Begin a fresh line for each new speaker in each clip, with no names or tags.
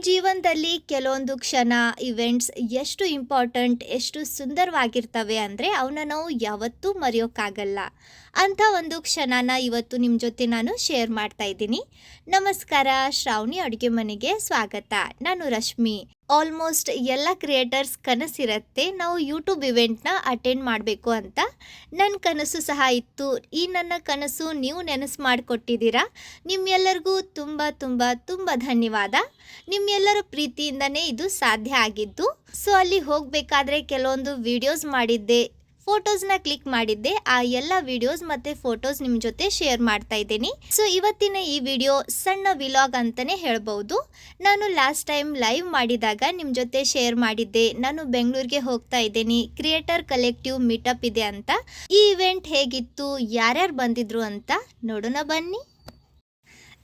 ಜೀವನದಲ್ಲಿ ಕೆಲವೊಂದು ಕ್ಷಣ ಇವೆಂಟ್ಸ್ ಎಷ್ಟು ಇಂಪಾರ್ಟೆಂಟ್ ಎಷ್ಟು ಸುಂದರವಾಗಿರ್ತವೆ ಅಂದರೆ ಅವನ್ನ ನಾವು ಯಾವತ್ತೂ ಮರೆಯೋಕ್ಕಾಗಲ್ಲ. ಅಂಥ ಒಂದು ಕ್ಷಣನ ಇವತ್ತು ನಿಮ್ಮ ಜೊತೆ ನಾನು ಶೇರ್ ಮಾಡ್ತಾ ಇದ್ದೀನಿ. ನಮಸ್ಕಾರ, ಶ್ರಾವಣಿ ಅಡುಗೆ ಮನೆಗೆ ಸ್ವಾಗತ. ನಾನು ರಶ್ಮಿ. ಆಲ್ಮೋಸ್ಟ್ ಎಲ್ಲ ಕ್ರಿಯೇಟರ್ಸ್ ಕನಸಿರತ್ತೆ, ನಾವು ಯೂಟ್ಯೂಬ್ ಇವೆಂಟ್ನ ಅಟೆಂಡ್ ಮಾಡಬೇಕು ಅಂತ. ನನ್ನ ಕನಸು ಸಹ ಇತ್ತು. ಈ ನನ್ನ ಕನಸು ನೀವು ನೆನಸು ಮಾಡಿಕೊಟ್ಟಿದ್ದೀರಾ? ನಿಮ್ಮೆಲ್ಲರಿಗೂ ತುಂಬ ತುಂಬ ತುಂಬ ಧನ್ಯವಾದ. ನಿಮ್ಮೆಲ್ಲರ ಪ್ರೀತಿಯಿಂದನೇ ಇದು ಸಾಧ್ಯ ಆಗಿದ್ದು. ಸೊ ಅಲ್ಲಿ ಹೋಗಬೇಕಾದ್ರೆ ಕೆಲವೊಂದು ವಿಡಿಯೋಸ್ ಮಾಡಿದ್ದೆ. ಫೋಟೋಸ್ನ ಕ್ಲಿಕ್ ಮಾಡಿದ್ದೆ. ಆ ಎಲ್ಲ ವಿಡಿಯೋಸ್ ಮತ್ತೆ ಫೋಟೋಸ್ ನಿಮ್ಮ ಜೊತೆ ಶೇರ್ ಮಾಡ್ತಾ ಇದ್ದೀನಿ. ಸೊ, ಇವತ್ತಿನ ಈ ವಿಡಿಯೋ ಸಣ್ಣ ವಿಲಾಗ್ ಅಂತಲೇ ಹೇಳ್ಬೋದು ನಾನು ಲಾಸ್ಟ್ ಟೈಮ್ ಲೈವ್ ಮಾಡಿದಾಗ ನಿಮ್ಮ ಜೊತೆ ಶೇರ್ ಮಾಡಿದ್ದೆ. ನಾನು ಬೆಂಗಳೂರಿಗೆ ಹೋಗ್ತಾ ಇದ್ದೀನಿ. ಕ್ರಿಯೇಟರ್ ಕಲೆಕ್ಟಿವ್ ಮೀಟಪ್ ಇದೆ ಅಂತ. ಈ ಇವೆಂಟ್ ಹೇಗಿತ್ತು? ಯಾರ್ಯಾರು ಬಂದಿದ್ರು ಅಂತ ನೋಡೋಣ ಬನ್ನಿ.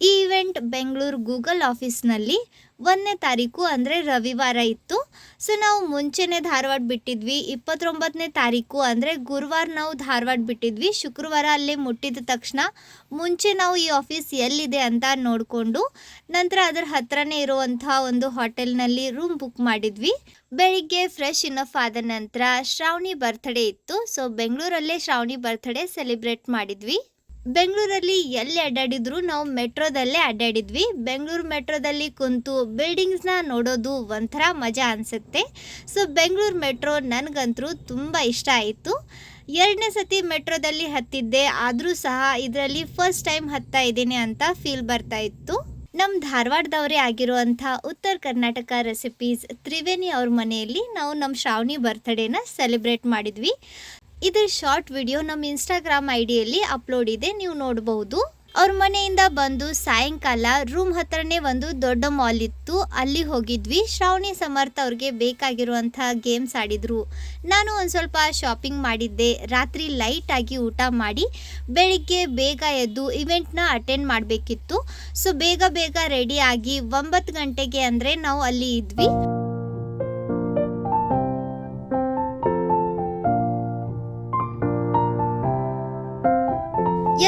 ಈ ಇವೆಂಟ್ ಬೆಂಗಳೂರು ಗೂಗಲ್ ಆಫೀಸ್ನಲ್ಲಿ ಒಂದನೇ ತಾರೀಕು ಅಂದರೆ ರವಿವಾರ ಇತ್ತು. ಸೊ ನಾವು ಮುಂಚೆನೇ ಧಾರವಾಡ ಬಿಟ್ಟಿದ್ವಿ. ಇಪ್ಪತ್ತೊಂಬತ್ತನೇ ತಾರೀಕು ಅಂದರೆ ಗುರುವಾರ ನಾವು ಧಾರವಾಡ ಬಿಟ್ಟಿದ್ವಿ. ಶುಕ್ರವಾರ ಅಲ್ಲೇ ಮುಟ್ಟಿದ ತಕ್ಷಣ ಮುಂಚೆ ನಾವು ಈ ಆಫೀಸ್ ಎಲ್ಲಿದೆ ಅಂತ ನೋಡಿಕೊಂಡು ನಂತರ ಅದರ ಹತ್ರನೇ ಇರುವಂಥ ಒಂದು ಹೋಟೆಲ್ನಲ್ಲಿ ರೂಮ್ ಬುಕ್ ಮಾಡಿದ್ವಿ. ಬೆಳಿಗ್ಗೆ ಫ್ರೆಶ್ ಇನಫ್ ಆದ ನಂತರ ಶ್ರಾವಣಿ ಬರ್ತ್ಡೇ ಇತ್ತು. ಸೊ ಬೆಂಗಳೂರಲ್ಲೇ ಶ್ರಾವಣಿ ಬರ್ತ್ಡೇ ಸೆಲೆಬ್ರೇಟ್ ಮಾಡಿದ್ವಿ. ಬೆಂಗಳೂರಲ್ಲಿ ಎಲ್ಲಿ ಅಡ್ಡಾಡಿದ್ರು ನಾವು ಮೆಟ್ರೋದಲ್ಲೇ ಅಡ್ಡಾಡಿದ್ವಿ. ಬೆಂಗಳೂರು ಮೆಟ್ರೋದಲ್ಲಿ ಕುಂತು ಬಿಲ್ಡಿಂಗ್ಸ್ನ ನೋಡೋದು ಒಂಥರ ಮಜಾ ಅನಿಸುತ್ತೆ. ಸೊ ಬೆಂಗಳೂರು ಮೆಟ್ರೋ ನನಗಂತೂ ತುಂಬ ಇಷ್ಟ ಆಯಿತು. ಎರಡನೇ ಸತಿ ಮೆಟ್ರೋದಲ್ಲಿ ಹತ್ತಿದ್ದೆ, ಆದರೂ ಸಹ ಇದರಲ್ಲಿ ಫಸ್ಟ್ ಟೈಮ್ ಹತ್ತಾ ಇದ್ದೀನಿ ಅಂತ ಫೀಲ್ ಬರ್ತಾ ಇತ್ತು. ನಮ್ಮ ಧಾರವಾಡದವರೇ ಆಗಿರುವಂಥ ಉತ್ತರ ಕರ್ನಾಟಕ ರೆಸಿಪೀಸ್ ತ್ರಿವೇಣಿ ಅವ್ರ ಮನೆಯಲ್ಲಿ ನಾವು ನಮ್ಮ ಶ್ರಾವಣಿ ಬರ್ತ್ಡೇನ ಸೆಲೆಬ್ರೇಟ್ ಮಾಡಿದ್ವಿ. ಇದರ ಶಾರ್ಟ್ ವಿಡಿಯೋ ನಮ್ಮ ಇನ್ಸ್ಟಾಗ್ರಾಮ್ ಐಡಿಯಲ್ಲಿ ಡಿಯಲ್ಲಿ ಅಪ್ಲೋಡ್ ಇದೆ, ನೀವು ನೋಡಬಹುದು ಅವ್ರ ಮನೆಯಿಂದ ಬಂದು ಸಾಯಂಕಾಲ ರೂಮ್ ಹತ್ರನೇ ಒಂದು ದೊಡ್ಡ ಮಾಲ್ ಇತ್ತು. ಅಲ್ಲಿ ಹೋಗಿದ್ವಿ. ಶ್ರಾವಣಿ, ಸಮರ್ಥ ಅವ್ರಿಗೆ ಬೇಕಾಗಿರುವಂಥ ಗೇಮ್ಸ್ ಆಡಿದ್ರು. ನಾನು ಒಂದು ಸ್ವಲ್ಪ ಶಾಪಿಂಗ್ ಮಾಡಿದ್ದೆ. ರಾತ್ರಿ ಲೈಟ್ ಆಗಿ ಊಟ ಮಾಡಿ ಬೆಳಿಗ್ಗೆ ಬೇಗ ಎದ್ದು ಇವೆಂಟ್ನ ಅಟೆಂಡ್ ಮಾಡಬೇಕಿತ್ತು. ಸೊ ಬೇಗ ಬೇಗ ರೆಡಿ ಆಗಿ ಒಂಬತ್ತು ಗಂಟೆಗೆ ಅಂದರೆ ನಾವು ಅಲ್ಲಿ ಇದ್ವಿ.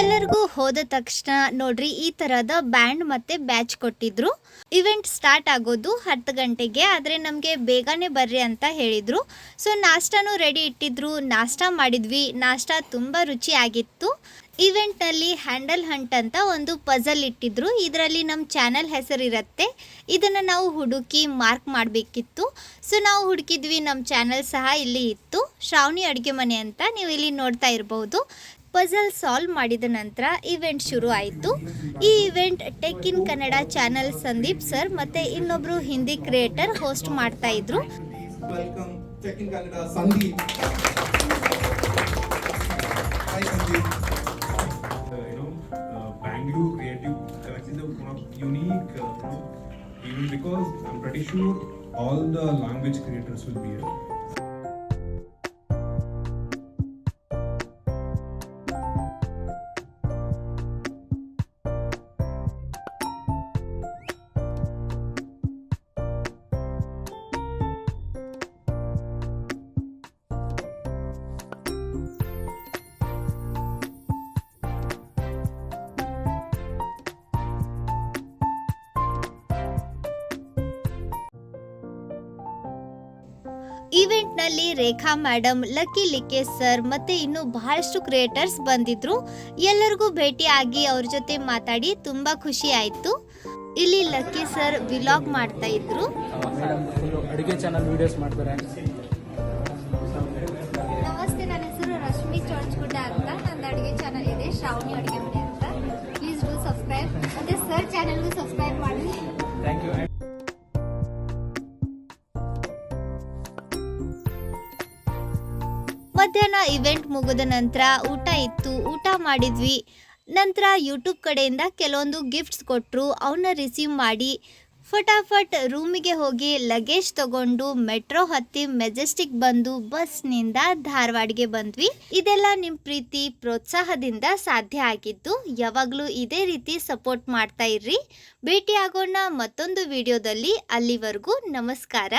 ಎಲ್ಲರಿಗೂ ಹೋದ ತಕ್ಷಣ ನೋಡ್ರಿ, ಈ ತರದ ಬ್ಯಾಂಡ್ ಮತ್ತೆ ಬ್ಯಾಚ್ ಕೊಟ್ಟಿದ್ರು. ಇವೆಂಟ್ ಸ್ಟಾರ್ಟ್ ಆಗೋದು ಹತ್ತು ಗಂಟೆಗೆ, ಆದರೆ ನಮಗೆ ಬೇಗನೆ ಬರ್ರಿ ಅಂತ ಹೇಳಿದ್ರು. ಸೊ ನಾಷ್ಟಾನು ರೆಡಿ ಇಟ್ಟಿದ್ರು. ನಾಷ್ಟ ಮಾಡಿದ್ವಿ. ನಾಷ್ಟ ತುಂಬ ರುಚಿ ಆಗಿತ್ತು. ಇವೆಂಟ್ನಲ್ಲಿ ಹ್ಯಾಂಡಲ್ ಹಂಟ್ ಅಂತ ಒಂದು ಪಜಲ್ ಇಟ್ಟಿದ್ರು. ಇದರಲ್ಲಿ ನಮ್ಮ ಚಾನಲ್ ಹೆಸರಿರುತ್ತೆ. ಇದನ್ನು ನಾವು ಹುಡುಕಿ ಮಾರ್ಕ್ ಮಾಡಬೇಕಿತ್ತು. ಸೊ ನಾವು ಹುಡುಕಿದ್ವಿ. ನಮ್ಮ ಚಾನಲ್ ಸಹ ಇಲ್ಲಿ ಇತ್ತು. ಶ್ರಾವಣಿ ಅಡುಗೆ ಮನೆ ಅಂತ ನೀವು ಇಲ್ಲಿ ನೋಡ್ತಾ ಇರಬಹುದು ಪಜಲ್ ಸಾಲ್ವ್ ಮಾಡಿದ ನಂತರ ಇವೆಂಟ್ ಶುರು ಆಯಿತು. ಈ event tech in Kannada channel Sandeep sir ಮತ್ತೆ ಇನ್ನೊಬ್ರು ಹಿಂದಿ ಕ್ರಿಯೇಟರ್ ಹೋಸ್ಟ್ ಮಾಡ್ತಾ ಇದ್ರು.
Because all the language creators will be
ಇವೆಂಟ್ನಲ್ಲಿ Rekha madam ಲಕ್ಕಿ ಲಿಕ್ಕೆ ಸರ್ ಮತ್ತೆ ಇನ್ನು ಬಹಳಷ್ಟು ಕ್ರಿಯೇಟರ್ಸ್ ಬಂದಿದ್ರು. ಎಲ್ಲರಿಗೂ ಭೇಟಿ ಆಗಿ ಅವ್ರ ಜೊತೆ ಮಾತಾಡಿ ತುಂಬಾ ಖುಷಿ ಆಯ್ತು. ಇಲ್ಲಿ ಲಕ್ಕಿ ಸರ್ ವಿಲಾಗ್ ಮಾಡ್ತಾ ಇದ್ರು.
ಅಡುಗೆ ಚಾನಲ್ ವಿಡಿಯೋಸ್ ಮಾಡ್ತಾರೆ.
ನಮಸ್ತೆ ನನ್ನ ಹೆಸರು ರಶ್ಮಿ ಚೊಂಚ್ಗುಡ್ಡ ಅಂತ. ನಂದು ಅಡುಗೆ ಚಾನಲ್ ಇದೆ ಶ್ರಾವಣಿ ಅಡುಗೆ. ಮಧ್ಯಾಹ್ನ ಇವೆಂಟ್ ಮುಗಿದ ನಂತರ ಊಟ ಇತ್ತು, ಊಟ ಮಾಡಿದ್ವಿ. ನಂತರ ಯೂಟ್ಯೂಬ್ ಕಡೆಯಿಂದ ಕೆಲವೊಂದು ಗಿಫ್ಟ್ಸ್ ಕೊಟ್ಟರು ಅವನ್ನ ರಿಸೀವ್ ಮಾಡಿ. ಫಟಾಫಟ್ ರೂಮಿಗೆ ಹೋಗಿ ಲಗೇಜ್ ತಗೊಂಡು ಮೆಟ್ರೋ ಹತ್ತಿ ಮೆಜೆಸ್ಟಿಕ್ ಬಂದು ಬಸ್ನಿಂದ ಧಾರವಾಡಗೆ ಬಂದ್ವಿ. ಇದೆಲ್ಲ ನಿಮ್ಮ ಪ್ರೀತಿ, ಪ್ರೋತ್ಸಾಹದಿಂದ ಸಾಧ್ಯ ಆಗಿದ್ದು ಯಾವಾಗಲೂ ಇದೇ ರೀತಿ ಸಪೋರ್ಟ್ ಮಾಡ್ತಾ ಇರ್ರಿ. ಭೇಟಿಯಾಗೋಣ ಮತ್ತೊಂದು ವಿಡಿಯೋದಲ್ಲಿ ಅಲ್ಲಿವರೆಗೂ ನಮಸ್ಕಾರ.